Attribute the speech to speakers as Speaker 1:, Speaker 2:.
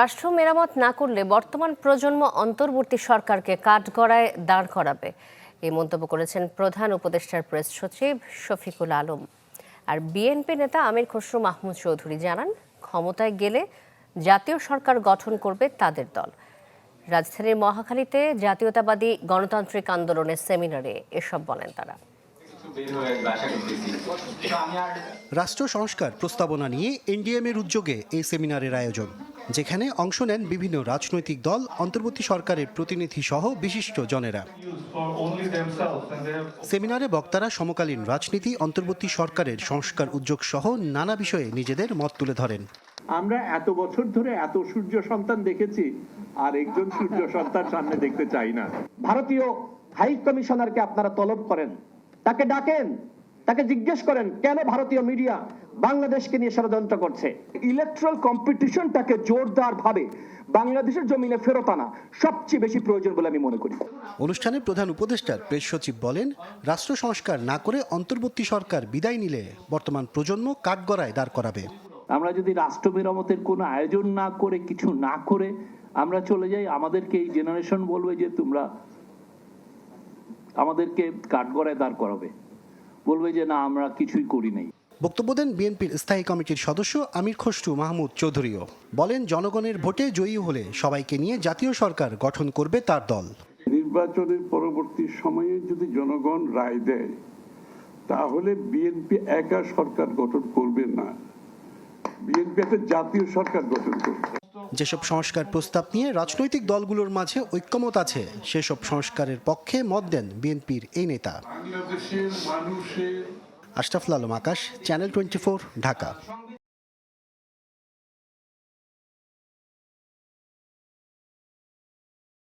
Speaker 1: রাষ্ট্র মেরামত না করলে বর্তমান প্রজন্ম অন্তর্বর্তী সরকারকে কাঠগড়ায় দাঁড় করাবে এই মন্তব্য করেছেন প্রধান উপদেষ্টার প্রেস সচিব শফিকুল আলম আর বিএনপি নেতা আমির খসরু মাহমুদ চৌধুরী জানান ক্ষমতায় গেলে জাতীয় সরকার গঠন করবে তাদের দল রাজধানীর মহাখালীতে জাতীয়তাবাদী গণতান্ত্রিক আন্দোলনের সেমিনারে এসব বলেন তারা
Speaker 2: রাষ্ট্র সংস্কার প্রস্তাবনা নিয়ে এনডিএম এর উদ্যোগে এই সেমিনারের আয়োজন যেখানে অংশ নেন বিভিন্ন রাজনৈতিক দল অন্তর্বর্তী সরকারের প্রতিনিধি সহ বিশিষ্ট জনেরা সেমিনারে বক্তারা সমকালীন রাজনীতি অন্তর্বর্তী সরকারের সংস্কার উদ্যোগ সহ নানা বিষয়ে নিজেদের মত তুলে ধরেন
Speaker 3: আমরা এত বছর ধরে এত সূর্য সন্তান দেখেছি আর একজন সূর্য সন্তান সামনে দেখতে চাই না ভারতীয় হাই কমিশনারকে আপনারা তলব করেন তাকে ডাকেন তাকে জিজ্ঞেস করেন কেন ভারতীয় মিডিয়া বাংলাদেশকে নিয়ে ষড়যন্ত্র করছে ইলেকট্রাল কম্পিটিশনটাকে জোরদার ভাবে বাংলাদেশের জমিনে ফেরত আনা সবচেয়ে বেশি প্রয়োজন বলে আমি মনে করি
Speaker 2: অনুষ্ঠানে প্রধান উপদেষ্টা প্রেস সচিব বলেন রাষ্ট্র সংস্কার না করে অন্তর্বর্তী সরকার বিদায় নিলে বর্তমান প্রজন্ম কাঠগড়ায় দাঁড় করাবে
Speaker 4: আমরা যদি রাষ্ট্র মেরামতের কোনো আয়োজন না করে কিছু না করে আমরা চলে যাই আমাদেরকে এই জেনারেশন বলবে যে তোমরা আমাদেরকে কাঠগড়ায় দাঁড় করাবে বলবে যে না আমরা কিছুই করি নাই
Speaker 2: বক্তব্য দেন বিএনপির স্থায়ী কমিটির সদস্য আমির খসরু মাহমুদ চৌধুরীও বলেন জনগণের ভোটে জয়ী হলে সবাইকে নিয়ে জাতীয় সরকার গঠন করবে তার দল
Speaker 5: নির্বাচনের পরবর্তী সময়ে যদি জনগণ রায় দেয় তাহলে বিএনপি একা সরকার গঠন করবে না বিএনপি একটা জাতীয় সরকার গঠন করবে
Speaker 2: যেসব সংস্কার প্রস্তাব নিয়ে রাজনৈতিক দলগুলোর মাঝে ঐক্যমত আছে সেসব সংস্কারের পক্ষে মত দেন বিএনপির এই নেতা আশরাফুল আলম আকাশ চ্যানেল টোয়েন্টি ঢাকা